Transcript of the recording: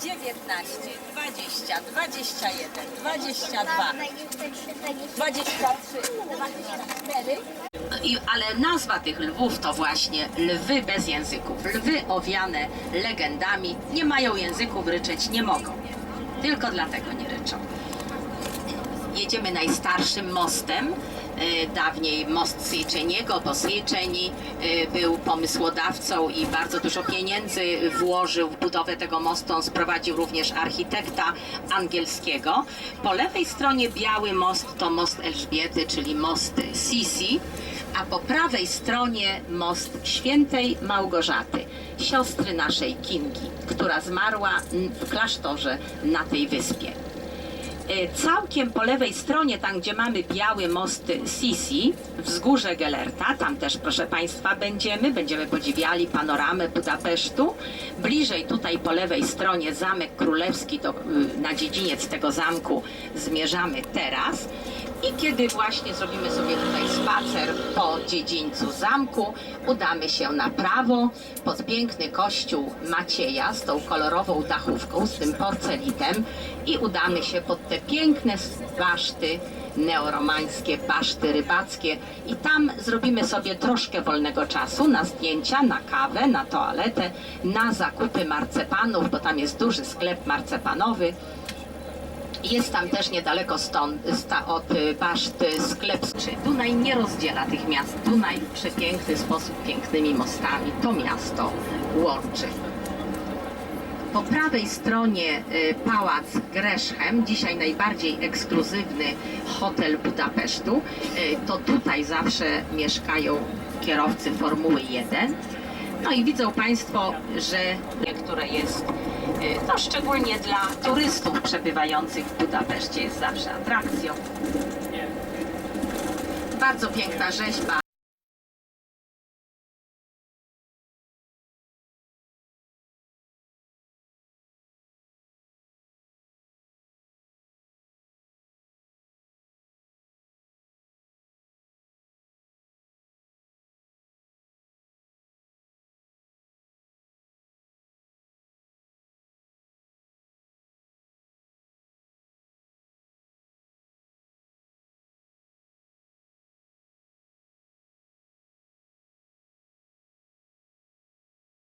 19, 20, 21, 22, 23, 24. I, ale nazwa tych lwów to właśnie lwy bez języków. Lwy owiane legendami, nie mają języków, ryczeć nie mogą. Tylko dlatego nie ryczą. Jedziemy najstarszym mostem. E, Dawniej most Sejczeniego, bo Sejczeni e, był pomysłodawcą i bardzo dużo pieniędzy włożył w budowę tego mostu. On sprowadził również architekta angielskiego. Po lewej stronie biały most to most Elżbiety, czyli most Sisi, a po prawej stronie most świętej Małgorzaty, siostry naszej Kingi, która zmarła w klasztorze na tej wyspie. E, Całkiem po lewej stronie, tam gdzie mamy biały most Sisi, wzgórze Gelerta, tam też proszę Państwa będziemy, będziemy podziwiali panoramę Budapesztu. Bliżej tutaj po lewej stronie Zamek Królewski, to y, na dziedziniec tego zamku zmierzamy teraz. I kiedy właśnie zrobimy sobie tutaj spacer po dziedzińcu zamku, udamy się na prawo pod piękny kościół Macieja z tą kolorową dachówką, z tym porcelitem i udamy się pod te piękne baszty neoromańskie, baszty rybackie i tam zrobimy sobie troszkę wolnego czasu na zdjęcia, na kawę, na toaletę, na zakupy marcepanów, bo tam jest duży sklep marcepanowy. Jest tam też niedaleko stąd, sta, od y, baszty sklep. Czy Dunaj nie rozdziela tych miast. Dunaj w przepiękny sposób, pięknymi mostami to miasto łączy. Po prawej stronie y, pałac Greszchem, dzisiaj najbardziej ekskluzywny hotel Budapesztu. Y, To tutaj zawsze mieszkają kierowcy Formuły 1. No i widzą Państwo, że które jest y, no, szczególnie dla turystów przebywających w Budapeszcie jest zawsze atrakcją. Bardzo piękna rzeźba